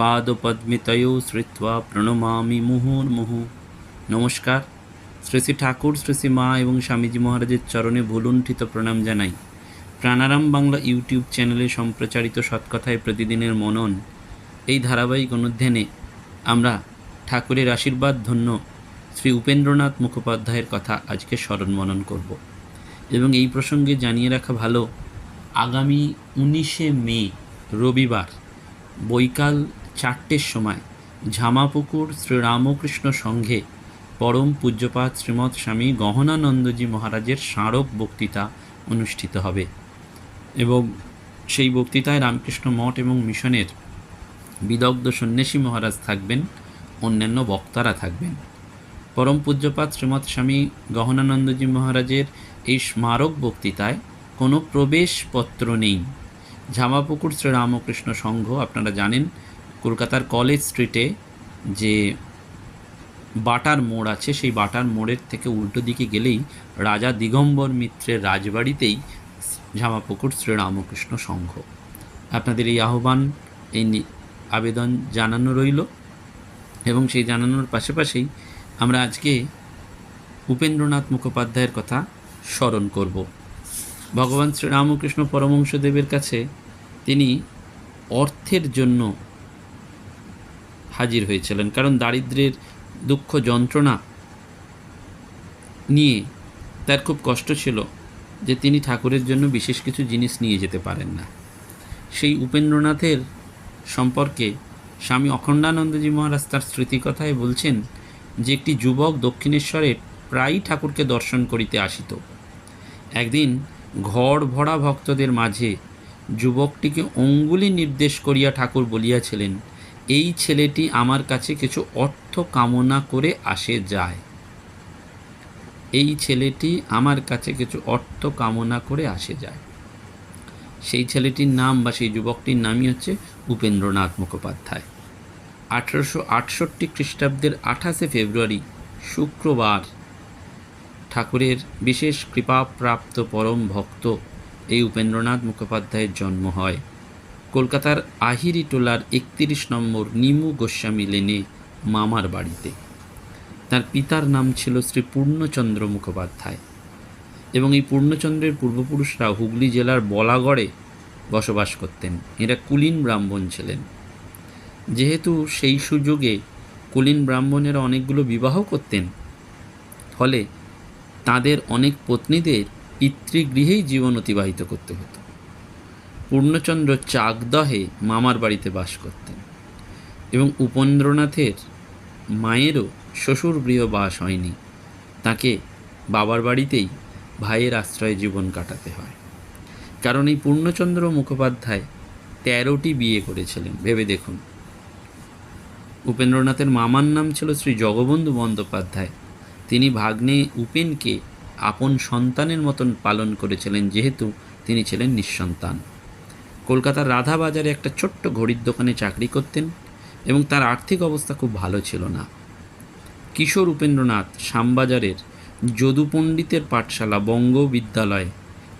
পাদপদ্মিতয়ো শ্রুত্বা প্রণমামি মুহুর্মুহু নমস্কার শ্রী শ্রী ঠাকুর শ্রী শ্রী মা এবং স্বামীজি মহারাজের চরণে ভুলুণ্ঠিত প্রণাম জানাই। প্রাণারাম বাংলা ইউটিউব চ্যানেলে সম্প্রচারিত সৎকথায় প্রতিদিনের মনন। এই ধারাবাহিক অনুধ্যানে আমরা ঠাকুরের আশীর্বাদ ধন্য শ্রী উপেন্দ্রনাথ মুখোপাধ্যায়ের কথা আজকে স্মরণ মনন করব। এবং এই প্রসঙ্গে জানিয়ে রাখা ভালো, আগামী উনিশে মে, রবিবার, বৈকাল চারটের সময় ঝামাপুকুর শ্রীরামকৃষ্ণ সংঘে পরম পূজ্যপাত শ্রীমৎ স্বামী গহনানন্দজি মহারাজের স্মারক বক্তৃতা অনুষ্ঠিত হবে। এবং সেই বক্তৃতায় রামকৃষ্ণ মঠ এবং মিশনের বিদগ্ধ সন্ন্যাসী মহারাজ থাকবেন, অন্যান্য বক্তারা থাকবেন। পরম পূজ্যপাত শ্রীমৎ স্বামী গহনানন্দজি মহারাজের এই স্মারক বক্তৃতায় কোনো প্রবেশপত্র নেই। ঝামাপুকুর শ্রীরামকৃষ্ণ সংঘ, আপনারা জানেন কলকাতার কলেজ স্ট্রিটে যে বাটার মোড় আছে, সেই বাটার মোড়ের থেকে উল্টো দিকে গেলেই রাজা দিগম্বর মিত্রের রাজবাড়িতেই ঝামাপুকুর শ্রীরামকৃষ্ণ সংঘ। আপনাদের এই আহ্বান, এই আবেদন জানানো রইল এবং সেই জানানোর পাশাপাশি আমরা আজকে উপেন্দ্রনাথ মুখোপাধ্যায়ের কথা স্মরণ করব। ভগবান শ্রীরামকৃষ্ণ পরমংশদেবের কাছে তিনি অর্থের জন্য হাজির হয়েছিলেন। কারণ দারিদ্র্যের দুঃখ যন্ত্রণা নিয়ে তার খুব কষ্ট ছিল যে তিনি ঠাকুরের জন্য বিশেষ কিছু জিনিস নিয়ে যেতে পারেন না। সেই উপেন্দ্রনাথের সম্পর্কে স্বামী অখণ্ডানন্দজি মহারাজ তার স্মৃতিকথায় বলছেন যে একটি যুবক দক্ষিণেশ্বরে প্রায়ই ঠাকুরকে দর্শন করিতে আসিত। একদিন ঘর ভরা ভক্তদের মাঝে যুবকটিকে অঙ্গুলি নির্দেশ করিয়া ঠাকুর বলিয়াছিলেন এই ছেলেটি আমার কাছে কিছু অর্থ কামনা করে আসে যায়। এই ছেলেটি আমার কাছে কিছু অর্থ কামনা করে আসে যায়। সেই ছেলেটির নাম বা সেই যুবকটির নামই হচ্ছে উপেন্দ্রনাথ মুখোপাধ্যায়। আঠেরোশো আটষট্টি খ্রিস্টাব্দের আঠাশে ফেব্রুয়ারি, শুক্রবার, ঠাকুরের বিশেষ কৃপাপ্রাপ্ত পরম ভক্ত এই উপেন্দ্রনাথ মুখোপাধ্যায়ের জন্ম হয়। কলকাতার আহিরি টোলার একত্রিশ নম্বর নিমু গোস্বামী লেনে মামার বাড়িতে। তার পিতার নাম ছিল শ্রী পূর্ণচন্দ্র মুখোপাধ্যায় এবং এই পূর্ণচন্দ্রের পূর্বপুরুষরা হুগলি জেলার বলাগড়ে বসবাস করতেন। এরা কুলীন ব্রাহ্মণ ছিলেন। যেহেতু সেই সুযোগে কুলীন ব্রাহ্মণেরা অনেকগুলো বিবাহ করতেন, ফলে তাদের অনেক পত্নীদের পিতৃগৃহেই জীবন অতিবাহিত করতে হতো। পূর্ণচন্দ্র চাকদহে মামার বাড়িতে বাস করতেন এবং উপেন্দ্রনাথের মায়েরও শ্বশুর গৃহ বাস হয়নি। তাকে বাবার বাড়িতেই ভাইয়ের আশ্রয়ে জীবন কাটাতে হয়। কারণ এই পূর্ণচন্দ্র মুখোপাধ্যায় তেরোটি বিয়ে করেছিলেন, ভেবে দেখুন। উপেন্দ্রনাথের মামার নাম ছিল শ্রী জগবন্ধু বন্দ্যোপাধ্যায়। তিনি ভাগ্নে উপেনকে আপন সন্তানের মতন পালন করেছিলেন, যেহেতু তিনি ছিলেন নিঃসন্তান। কলকাতার রাধাবাজারে একটা ছোট্ট ঘড়ির দোকানে চাকরি করতেন এবং তার আর্থিক অবস্থা খুব ভালো ছিল না। কিশোর উপেন্দ্রনাথ শ্যামবাজারের যদু পণ্ডিতের পাঠশালা বঙ্গ বিদ্যালয়ে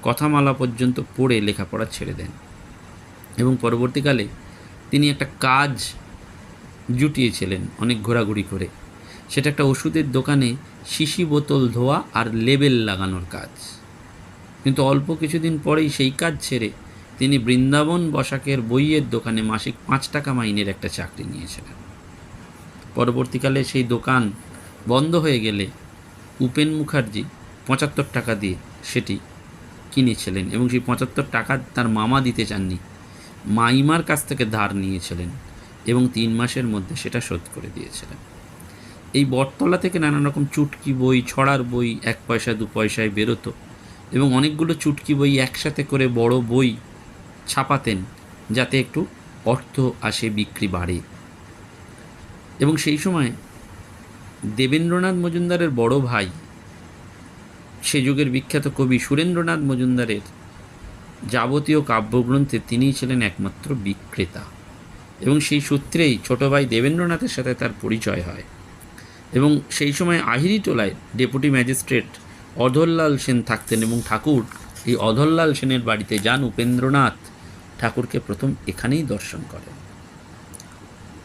কথামালা পর্যন্ত পড়ে লেখাপড়া ছেড়ে দেন এবং পরবর্তীকালে তিনি একটা কাজ জুটিয়েছিলেন অনেক ঘোরাঘুরি করে। সেটা একটা ওষুধের দোকানে শিশি বোতল ধোয়া আর লেবেল লাগানোর কাজ। কিন্তু অল্প কিছুদিন পরেই সেই কাজ ছেড়ে তিনি বৃন্দাবন বসাকের বইয়ের দোকানে মাসিক পাঁচ টাকা মাইনের একটা চাকরি নিয়েছিলেন। পরবর্তীকালে সেই দোকান বন্ধ হয়ে গেলে উপেন মুখার্জি পঁচাত্তর টাকা দিয়ে সেটি কিনেছিলেন এবং সেই পঁচাত্তর টাকা তার মামা দিতে চাননি, মাইমার কাছ থেকে ধার নিয়েছিলেন এবং তিন মাসের মধ্যে সেটা শোধ করে দিয়েছিলেন। এই বটতলা থেকে নানান রকম চুটকি বই, ছড়ার বই, এক পয়সা দু পয়সায় বেরোতো এবং অনেকগুলো চুটকি বই একসাথে করে বড় বই ছাপাতেন, যাতে একটু অর্থ আসে বিক্রি বাড়ে। এবং সেই সময় দেবেন্দ্রনাথ মজুমদারের বড় ভাই, সে যুগের বিখ্যাত কবি সুরেন্দ্রনাথ মজুমদারের যাবতীয় কাব্যগ্রন্থে তিনিই ছিলেন একমাত্র বিক্রেতা। এবং সেই সূত্রেই ছোট ভাই দেবেন্দ্রনাথের সাথে তার পরিচয় হয়। এবং সেই সময় আহিরি টোলায় ডেপুটি ম্যাজিস্ট্রেট অধরলাল সেন থাকতেন এবং ঠাকুর এই অধরলাল সেনের বাড়িতে যান উপেন্দ্রনাথ। ঠাকুরকে প্রথম এখানেই দর্শন করেন।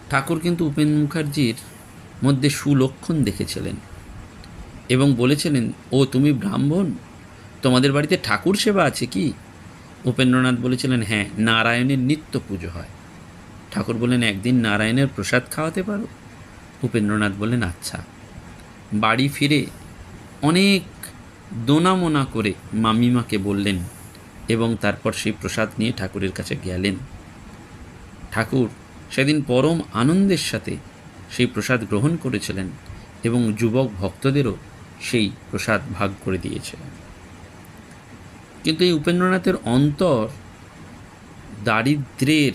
ঠাকুর কিন্তু উপেন মুখার্জির মধ্যে সুলক্ষণ দেখেছিলেন এবং বলেছিলেন, ও, তুমি ব্রাহ্মণ? তোমাদের বাড়িতে ঠাকুর সেবা আছে কি? উপেন্দ্রনাথ বলেছিলেন হ্যাঁ নারায়ণের নিত্য পুজো হয়। ঠাকুর বললেন, একদিন নারায়ণের প্রসাদ খাওয়াতে পারো? উপেন্দ্রনাথ বললেন আচ্ছা। বাড়ি ফিরে অনেক দোনামোনা করে মামিমাকে বললেন এবং তারপর সেই প্রসাদ নিয়ে ঠাকুরের কাছে গেলেন। ঠাকুর সেদিন পরম আনন্দের সাথে সেই প্রসাদ গ্রহণ করেছিলেন এবং যুবক ভক্তদেরও সেই প্রসাদ ভাগ করে দিয়েছিলেন। কিন্তু এই উপেন্দ্রনাথের অন্তর দারিদ্রের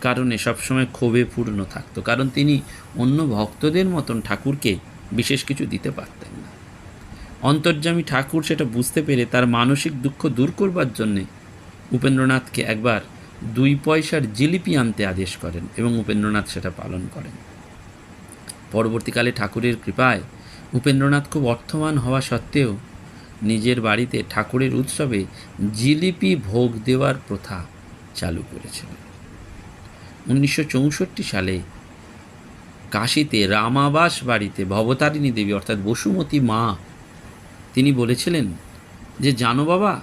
কারণে সবসময় ক্ষোভে পূর্ণ থাকতো, কারণ তিনি অন্য ভক্তদের মতন ঠাকুরকে বিশেষ কিছু দিতে পারতেন না। অন্তর্যামী ঠাকুর সেটা বুঝতে পেরে তার মানসিক দুঃখ দূর করবার জন্যে উপেন্দ্রনাথকে একবার দুই পয়সার জিলিপি আনতে আদেশ করেন এবং উপেন্দ্রনাথ সেটা পালন করেন। পরবর্তীকালে ঠাকুরের কৃপায় উপেন্দ্রনাথ খুব অর্থবান হওয়া সত্ত্বেও নিজের বাড়িতে ঠাকুরের উৎসবে জিলিপি ভোগ দেওয়ার প্রথা চালু করেছিলেন। উনিশশো সালে কাশীতে রামাবাস বাড়িতে ভবতারিণী দেবী অর্থাৎ বসুমতী মা তিনি বলেছিলেন যে, জানো বাবা,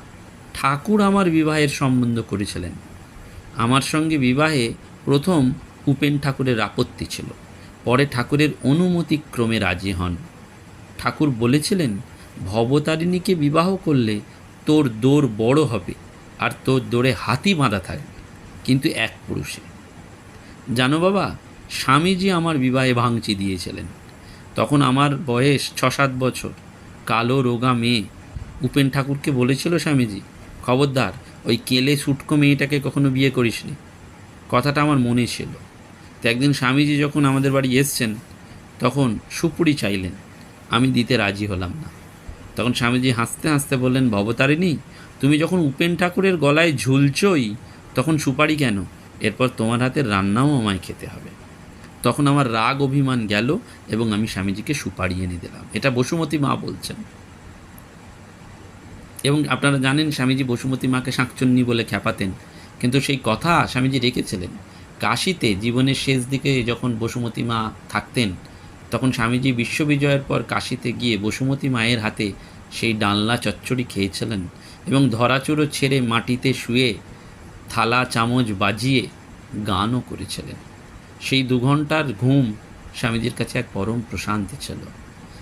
ঠাকুর আমার বিবাহের সম্বন্ধ করেছিলেন। আমার সঙ্গে বিবাহে প্রথম উপেন ঠাকুরের আপত্তি ছিল। পরে ঠাকুরের অনুমতিক্রমে রাজি হন। ঠাকুর বলেছিলেন, ভবতারিণীকে বিবাহ করলে তোর দৌড় বড় হবে আর তোর দৌড়ে হাতি বাঁধা থাকবে, কিন্তু এক পুরুষে। জানো বাবা, স্বামীজি আমার বিবাহে ভাঙচি দিয়েছিলেন। তখন আমার বয়স ছ সাত বছর। কালো রোগা মেয়ে। উপেন ঠাকুরকে বলেছিল স্বামীজি, খবরদার, ওই কেলে সুটকো মেয়েটাকে কখনো বিয়ে করিসনি। কথাটা আমার মনে ছিল। তো একদিন স্বামীজি যখন আমাদের বাড়ি এসছেন, তখন সুপুরি চাইলেন, আমি দিতে রাজি হলাম না। তখন স্বামীজি হাসতে হাসতে বললেন, ভবতারিণী, তুমি যখন উপেন ঠাকুরের গলায় ঝুলছই তখন সুপারি কেন? এরপর তোমার হাতের রান্নাও আমায় খেতে হবে। তখন আমার রাগ অভিমান গেল এবং আমি স্বামীজিকে সুপারি এনে দিলাম। এটা বসুমতী মা বলছেন। এবং আপনারা জানেন, স্বামীজি বসুমতী মাকে শাঁকচন্নি বলে খ্যাপাতেন। কিন্তু সেই কথা স্বামীজি রেখেছিলেন। কাশিতে জীবনের শেষ দিকে যখন বসুমতী মা থাকতেন, তখন স্বামীজি বিশ্ববিজয়ের পর কাশিতে গিয়ে বসুমতী মায়ের হাতে সেই ডালনা চচ্চড়ি খেয়েছিলেন এবং ধরাচুরো ছেড়ে মাটিতে শুয়ে থালা চামচ বাজিয়ে গানও করেছিলেন। সেই দু ঘণ্টার ঘুম স্বামীজির কাছে এক পরম প্রশান্তি ছিল।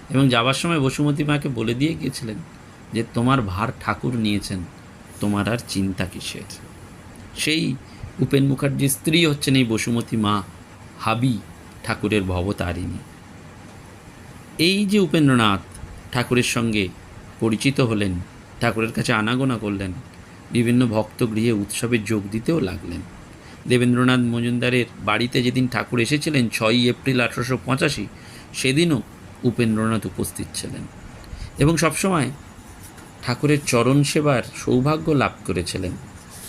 এবং যাবার সময় বসুমতী মাকে বলে দিয়ে গিয়েছিলেন যে, তোমার ভার ঠাকুর নিয়েছেন, তোমার আর চিন্তা কিসের? সেই উপেন মুখার্জির স্ত্রী হচ্ছেন এই বসুমতী মা হাবি, ঠাকুরের ভবতারিণী। এই যে উপেন্দ্রনাথ ঠাকুরের সঙ্গে পরিচিত হলেন, ঠাকুরের কাছে আনাগোনা করলেন, বিভিন্ন ভক্তগৃহে উৎসবে যোগ দিতেও লাগলেন দেবেন্দ্রনাথ মজুমদারের বাড়িতে যেদিন ঠাকুর এসেছিলেন ছয়ই এপ্রিল আঠারোশো পঁচাশি, সেদিনও উপেন্দ্রনাথ উপস্থিত ছিলেন। এবং সবসময় ঠাকুরের চরণ সেবার সৌভাগ্য লাভ করেছিলেন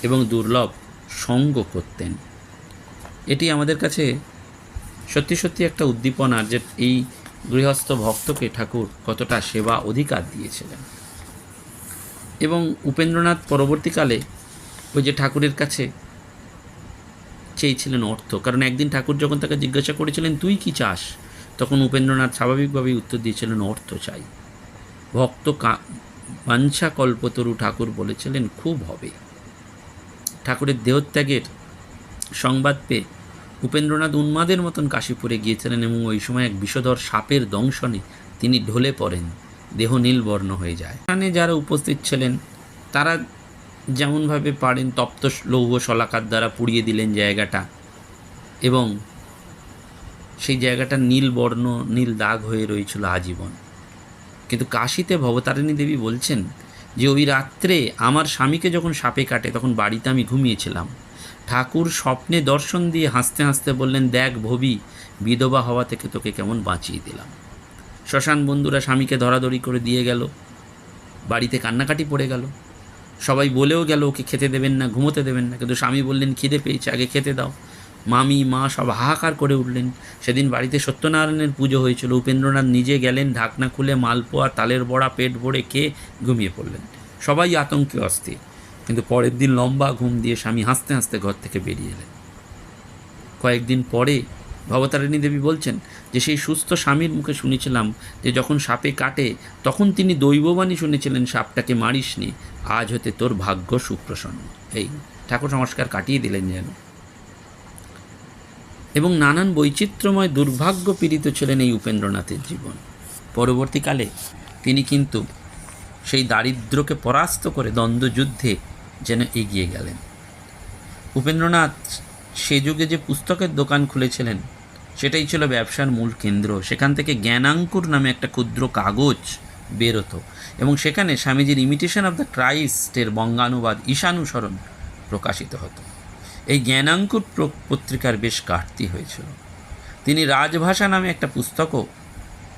এবং দুর্লভ সঙ্গ করতেন। এটি আমাদের কাছে সত্যি সত্যি একটা উদ্দীপনা যে এই গৃহস্থ ভক্তকে ঠাকুর কতটা সেবা অধিকার দিয়েছিলেন। এবং উপেন্দ্রনাথ পরবর্তীকালে ওই যে ঠাকুরের কাছে চেয়েছিলেন অর্থ। কারণ একদিন ঠাকুর যখন তাকে জিজ্ঞাসা করেছিলেন, তুই কি চাস? তখন উপেন্দ্রনাথ স্বাভাবিকভাবেই উত্তর দিয়েছিলেন, অর্থ চাই। ভক্ত বাঞ্ছা কল্পতরু ঠাকুর বলেছিলেন, খুব হবে। ঠাকুরের দেহত্যাগের সংবাদ পেয়ে উপেন্দ্রনাথ উন্মাদের মতন কাশীপুরে গিয়েছিলেন এবং ওই সময় এক বিষধর সাপের দংশনে তিনি ঢলে পড়েন। দেহ নীলবর্ণ হয়ে যায়। এখানে যারা উপস্থিত ছিলেন, তারা যেমনভাবে পারেন তপ্ত লৌহ শলাকার দ্বারা পুড়িয়ে দিলেন জায়গাটা এবং সেই জায়গাটা নীল বর্ণ, নীল দাগ হয়ে রয়েছিল আজীবন। কিন্তু কাশিতে ভবতারিণী দেবী বলছেন যে, ওই রাত্রে আমার স্বামীকে যখন সাপে কাটে, তখন বাড়িতে আমি ঘুমিয়েছিলাম। ঠাকুর স্বপ্নে দর্শন দিয়ে হাসতে হাসতে বললেন, দেখ ভবি, বিধবা হওয়া থেকে তোকে কেমন বাঁচিয়ে দিলাম। শ্মশান বন্ধুরা স্বামীকে ধরাধরি করে দিয়ে গেল, বাড়িতে কান্নাকাটি পড়ে গেল। সবাই বলেও গেল ওকে খেতে দেবেন না, ঘুমোতে দেবেন না। কিন্তু স্বামী বললেন, খিদে পেয়েছে, আগে খেতে দাও। মামি, মা সব হাহাকার করে উঠলেন। সেদিন বাড়িতে সত্যনারায়ণের পুজো হয়েছিল। উপেন্দ্রনাথ নিজে গেলেন, ঢাকনা খুলে মালপোয়া, তালের বড়া, পেট ভরে খেয়ে ঘুমিয়ে পড়লেন। সবাই আতঙ্কে অস্থির। কিন্তু পরের দিন লম্বা ঘুম দিয়ে স্বামী হাসতে হাসতে ঘর থেকে বেরিয়ে এলেন। কয়েকদিন পরে ভবতারিণী দেবী বলছেন যে, সেই সুস্থ স্বামীর মুখে শুনেছিলাম যে, যখন সাপে কাটে, তখন তিনি দৈববাণী শুনেছিলেন, সাপটাকে মারিসনি আজ হতে তোর ভাগ্য সুপ্রসন্ন। এই ঠাকুর সংস্কার কাটিয়ে দিলেন যেন। এবং নানান বৈচিত্র্যময় দুর্ভাগ্য পীড়িত ছিলেন এই উপেন্দ্রনাথের জীবন। পরবর্তীকালে তিনি কিন্তু সেই দারিদ্র্যকে পরাস্ত করে দ্বন্দ্বযুদ্ধে যেন এগিয়ে গেলেন। উপেন্দ্রনাথ সে যুগে যে পুস্তকের দোকান খুলেছিলেন সেটাই ছিল ব্যবসার মূল কেন্দ্র। সেখান থেকে জ্ঞানাঙ্কুর নামে একটা ক্ষুদ্র কাগজ বেরোতো এবং সেখানে স্বামীজির ইমিটেশন অফ দ্য ক্রাইস্টের বঙ্গানুবাদ ঈশানুসরণ প্রকাশিত হতো। এই জ্ঞানাঙ্কুর পত্রিকার বেশ ঘাটতি হয়েছিল। তিনি রাজভাষা নামে একটা পুস্তকও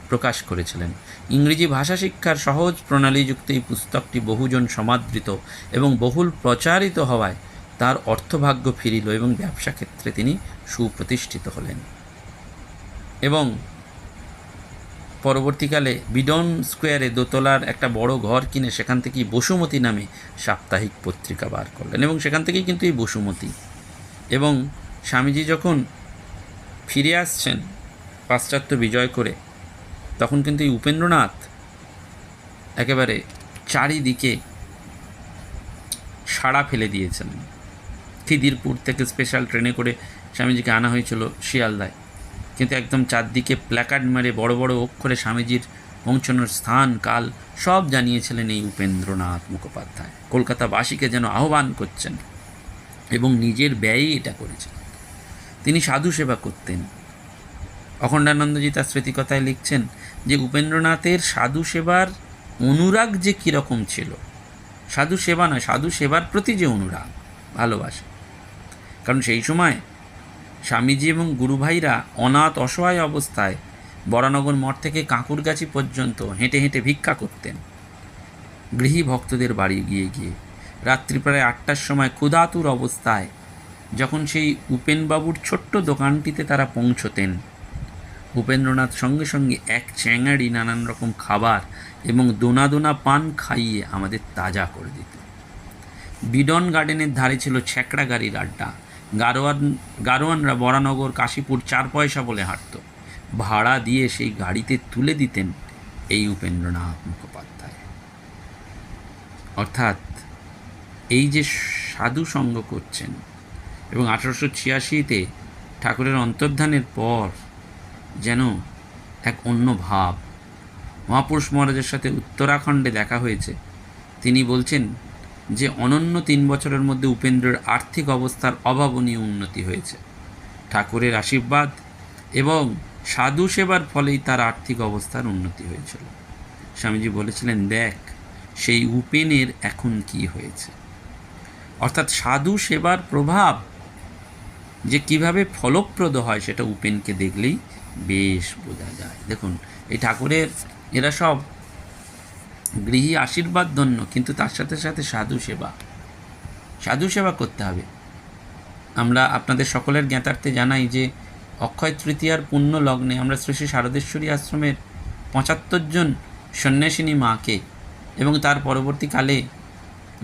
প্রকাশ করেছিলেন। ইংরেজি ভাষা শিক্ষার সহজ প্রণালীযুক্ত এই পুস্তকটি বহুজন সমাদৃত এবং বহুল প্রচারিত হওয়ায় তার অর্থভাগ্য ফিরিল এবং ব্যবসা ক্ষেত্রে তিনি সুপ্রতিষ্ঠিত হলেন। এবং পরবর্তীকালে বিডন স্কোয়ারে দোতলার একটা বড় ঘর কিনে সেখান থেকেই বসুমতী নামে সাপ্তাহিক পত্রিকা বার করলেন এবং সেখান থেকেই কিন্তু এই বসুমতী। এবং স্বামীজি যখন ফিরে আসছেন পাশ্চাত্য বিজয় করে, তখন কিন্তু এই উপেন্দ্রনাথ একেবারে চারিদিকে সাড়া ফেলে দিয়েছেন। খিদিরপুর থেকে স্পেশাল ট্রেনে করে স্বামীজিকে আনা হয়েছিল শিয়ালদায়। কিন্তু একদম চারদিকে প্ল্যাকার্ড মেরে বড় বড় অক্ষরে স্বামীজির পৌঁছানোর স্থান, কাল সব জানিয়েছিলেন এই উপেন্দ্রনাথ মুখোপাধ্যায়। কলকাতাবাসীকে যেন আহ্বান করছেন এবং নিজের ব্যয়েই এটা করেছেন। তিনি সাধু সেবা করতেন। অখণ্ডানন্দজি তার স্মৃতিকথায় লিখছেন যে উপেন্দ্রনাথের সাধু সেবার অনুরাগ যে কীরকম ছিল। সাধু সেবা নয়, সাধু সেবার প্রতি যে অনুরাগ, ভালোবাসা। কারণ সেই সময় স্বামীজি এবং গুরুভাইরা অনাথ অসহায় অবস্থায় বরানগর মঠ থেকে কাঁকুরগাছি পর্যন্ত হেঁটে হেঁটে ভিক্ষা করতেন। গৃহী ভক্তদের বাড়ি গিয়ে গিয়ে রাত্রি প্রায় আটটার সময় ক্ষুধাতুর অবস্থায় যখন সেই উপেনবাবুর ছোট্ট দোকানটিতে তারা পৌঁছতেন, উপেন্দ্রনাথ সঙ্গে সঙ্গে এক চ্যাঙাড়ি নানান রকম খাবার এবং দোনা দোনা পান খাইয়ে আমাদের তাজা করে দিত বিডন গার্ডেনের ধারে ছিল ছ্যাকড়া গাড়ির আড্ডা গারোয়ান গারোয়ানরা বরানগর, কাশীপুর চার পয়সা বলে হাঁটত। ভাড়া দিয়ে সেই গাড়িতে তুলে দিতেন এই উপেন্দ্রনাথ মুখোপাধ্যায়। অর্থাৎ এই যে সাধু সঙ্গ করছেন এবং আঠারোশো ছিয়াশিতে ঠাকুরের অন্তর্ধানের পর যেন এক অন্য ভাব। মহাপুরুষ মহারাজের সাথে উত্তরাখণ্ডে দেখা হয়েছে। তিনি বলছেন যে অনন্য তিন বছরের মধ্যে উপেন্দ্রের আর্থিক অবস্থার অভাবনীয় উন্নতি হয়েছে। ঠাকুরের আশীর্বাদ এবং সাধু সেবার ফলেই তার আর্থিক অবস্থার উন্নতি হয়েছিল। স্বামীজি বলেছিলেন, দেখ, সেই উপেনের এখন কি হয়েছে? অর্থাৎ সাধু সেবার প্রভাব যে কীভাবে ফলপ্রদ হয় সেটা উপেনকে দেখলেই বেশ বোঝা যায়। দেখুন, এই ঠাকুরের, এরা সব গৃহী আশীর্বাদ ধন্য, কিন্তু তার সাথে সাথে সাধু সেবা। সাধু সেবা করতে হবে। আমরা আপনাদের সকলের জ্ঞাতার্থে জানাই যে অক্ষয় তৃতীয়ার পুণ্য লগ্নে আমরা শ্রী শ্রী শারদেশ্বরী আশ্রমের পঁচাত্তর জন সন্ন্যাসিনী মাকে এবং তার পরবর্তীকালে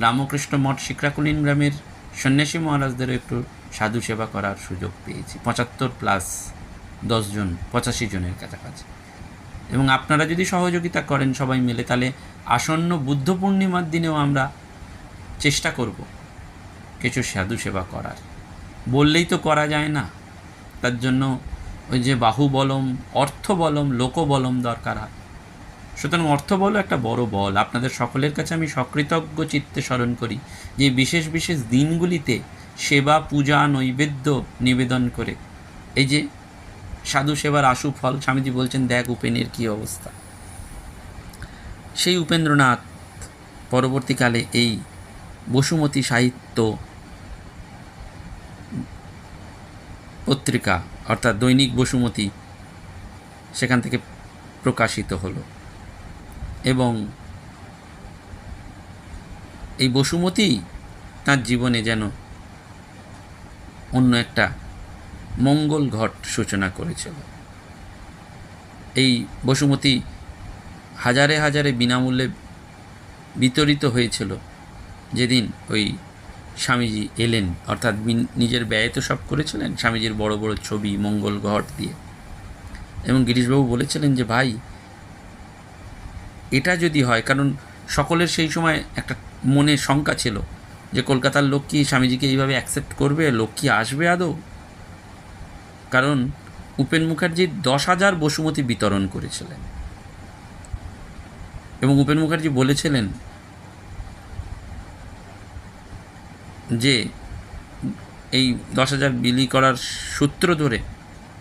রামকৃষ্ণ মঠ শিকরাকুলিন গ্রামের সন্ন্যাসী মহারাজদেরও একটু সাধু সেবা করার সুযোগ পেয়েছি। পঁচাত্তর প্লাস দশজন পঁচাশি জনের কাছাকাছি। এবং আপনারা যদি সহযোগিতা করেন সবাই মিলে, তাহলে আসন্ন বুদ্ধ পূর্ণিমার দিনেও আমরা চেষ্টা করব কিছু সাধু সেবা করার। বললেই তো করা যায় না। তার জন্য ওই যে বাহুবলম, অর্থবলম, লোকবলম দরকার হয়। সুতরাং অর্থবল একটা বড় বল। আপনাদের সকলের কাছে আমি সকৃতজ্ঞ চিত্তে স্মরণ করি যে বিশেষ বিশেষ দিনগুলিতে সেবা, পূজা, নৈবেদ্য নিবেদন করে এই যে সাধু সেবার আশু ফল, স্বামীজি বলছেন, দেখ উপেনের কী অবস্থা? সেই উপেন্দ্রনাথ পরবর্তীকালে এই বসুমতী সাহিত্য পত্রিকা, অর্থাৎ দৈনিক বসুমতী, সেখান থেকে প্রকাশিত হলো। এবং এই বসুমতী তার জীবনে যেন অন্য একটা মঙ্গল ঘট সূচনা করেছিল। এই বসুমতী হাজারে হাজারে বিনামূল্যে বিতরিত হয়েছিল। যেদিন ওই স্বামীজি এলেন, অর্থাৎ নিজের ব্যয় তো সব করেছিলেন, স্বামীজির বড় বড় ছবি, মঙ্গল ঘট দিয়ে। এবং গিরিশবাবু বলেছিলেন যে, ভাই, এটা যদি হয়, কারণ সকলের সেই সময় একটা মনে শঙ্কা ছিল যে, কলকাতার লোক স্বামীজিকে এইভাবে অ্যাকসেপ্ট করবে? লোক কি আসবে আদৌ? কারণ উপেন মুখার্জি দশ হাজার বসুমতী বিতরণ করেছিলেন। এবং উপেন মুখার্জি বলেছিলেন যে এই দশ হাজার বিলি করার সূত্র ধরে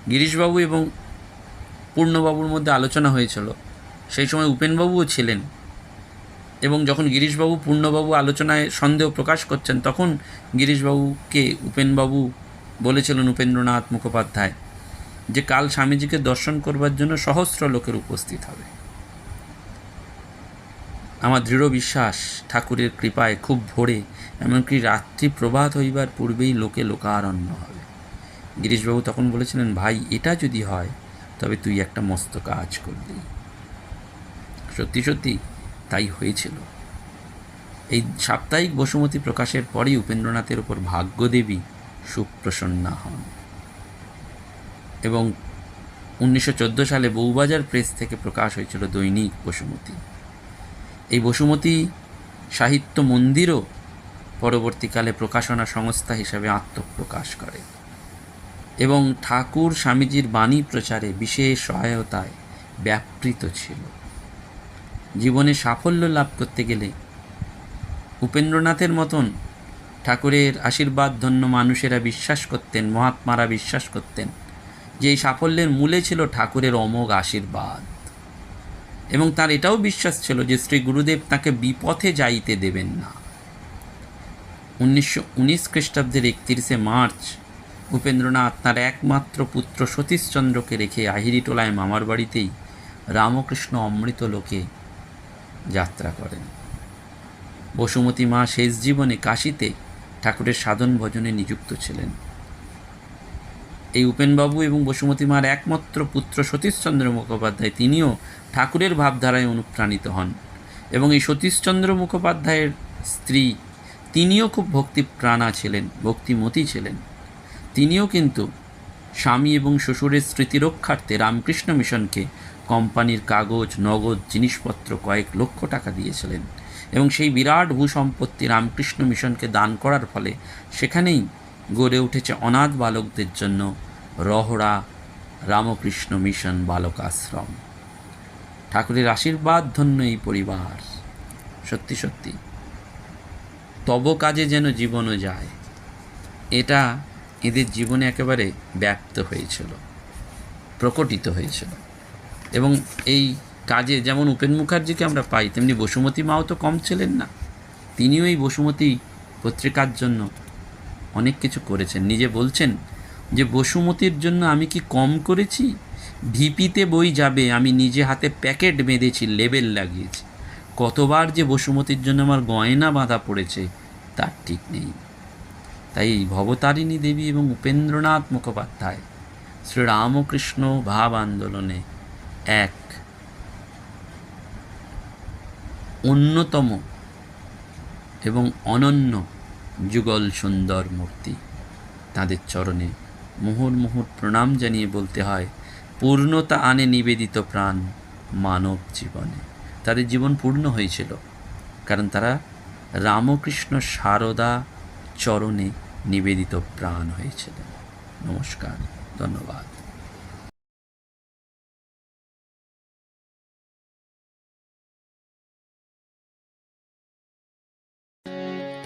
গিরিশবাবু এবং পূর্ণবাবুর মধ্যে আলোচনা হয়েছিল। সেই সময় উপেনবাবুও ছিলেন। এবং যখন গিরিশবাবু, পূর্ণবাবু আলোচনায় সন্দেহ প্রকাশ করছেন, তখন গিরিশবাবুকে উপেনবাবু বলেছিলেন উপেন্দ্রনাথ মুখোপাধ্যায় যে কাল স্বামীজিকে দর্শন করবার জন্য সহস্র লোকের উপস্থিত হবে। আমার দৃঢ় বিশ্বাস ঠাকুরের কৃপায় খুব ভোরে, এমনকি রাত্রি প্রভাত হইবার পূর্বেই লোকে লোকারণ্য হবে। গিরিশবাবু তখন বলেছিলেন, ভাই, এটা যদি হয়, তবে তুই একটা মস্ত কাজ করলি। সত্যি সত্যি, তাই হয়েছিল। এই সাপ্তাহিক বসুমতী প্রকাশের পরেই উপেন্দ্রনাথের ওপর ভাগ্যদেবী সুপ্রসন্না হন। এবং উনিশশো চোদ্দ সালে বউবাজার প্রেস থেকে প্রকাশ হয়েছিল দৈনিক বসুমতী। এই বসুমতী সাহিত্য মন্দিরও পরবর্তীকালে প্রকাশনা সংস্থা হিসাবে আত্মপ্রকাশ করে এবং ঠাকুর স্বামীজির বাণী প্রচারে বিশেষ সহায়তায় ব্যাপৃত ছিল। জীবনে সাফল্য লাভ করতে গেলে উপেন্দ্রনাথের মতন ঠাকুরের আশীর্বাদ ধন্য মানুষেরা বিশ্বাস করতেন, মহাত্মারা বিশ্বাস করতেন। যে এই সাফল্যের মূলে ছিল ঠাকুরের অমোঘ আশীর্বাদ। এবং তার এটাও বিশ্বাস ছিল যে শ্রী গুরুদেব তাকে বিপথে যাইতে দেবেন না। উনিশশো উনিশ খ্রিস্টাব্দের একত্রিশে মার্চ উপেন্দ্রনাথ তার একমাত্র পুত্র সতীশচন্দ্রকে রেখে আহিরিটোলায় মামার বাড়িতেই রামকৃষ্ণ অমৃত লোকে যাত্রা করেন। বসুমতী মা শেষ জীবনে কাশীতে ঠাকুরের সাধন ভজনে নিযুক্ত ছিলেন। এই উপেনবাবু এবং বসুমতী মার একমাত্র পুত্র সতীশচন্দ্র মুখোপাধ্যায়, তিনিও ঠাকুরের ভাবধারায় অনুপ্রাণিত হন এবং এই সতীশচন্দ্র মুখোপাধ্যায়ের স্ত্রী, তিনিও খুব ভক্তিপ্রাণা ছিলেন, ভক্তিমতী ছিলেন। তিনিও কিন্তু স্বামী এবং শ্বশুরের স্মৃতিরক্ষার্থে রামকৃষ্ণ মিশনকে কোম্পানির কাগজ, নগদ, জিনিসপত্র কয়েক লক্ষ টাকা দিয়েছিলেন। এবং সেই বিরাট ভূসম্পত্তি রামকৃষ্ণ মিশনকে দান করার ফলে সেখানেই গড়ে উঠেছে অনাথ বালকদের জন্য রহড়া রামকৃষ্ণ মিশন বালক আশ্রম ঠাকুরের আশীর্বাদ ধন্য এই পরিবার। সত্যি সত্যি। তব কাজে যেন জীবনও যায়। এটা এদের জীবনে একেবারে ব্যক্ত হয়েছিল, প্রকটিত হয়েছিল। এবং এই কাজে যেমন উপেন মুখার্জিকে আমরা পাই, তেমনি বসুমতী মাও তো কম ছিলেন না। তিনিও এই বসুমতী পত্রিকার জন্য অনেক কিছু করেছেন। নিজে বলছেন যে, বসুমতির জন্য আমি কি কম করেছি? ভিপিতে বই যাবে, আমি নিজে হাতে প্যাকেট বেঁধেছি, লেবেল লাগিয়েছি। কতবার যে বসুমতির জন্য আমার গয়না বাঁধা পড়েছে, তার ঠিক নেই। তাই ভবতারিণী দেবী এবং উপেন্দ্রনাথ মুখোপাধ্যায় শ্রীরামকৃষ্ণ ভাব আন্দোলনে এক অন্যতম এবং অনন্য যুগল সুন্দর মূর্তি। তাদের চরণে মুহুর মুহুর প্রণাম জানিয়ে বলতে হয়, পূর্ণতা আনে নিবেদিত প্রাণ মানব জীবনে। তাদের জীবন পূর্ণ হয়েছিল, কারণ তারা রামকৃষ্ণ সারদা চরণে নিবেদিত প্রাণ হয়েছিলেন। নমস্কার, ধন্যবাদ।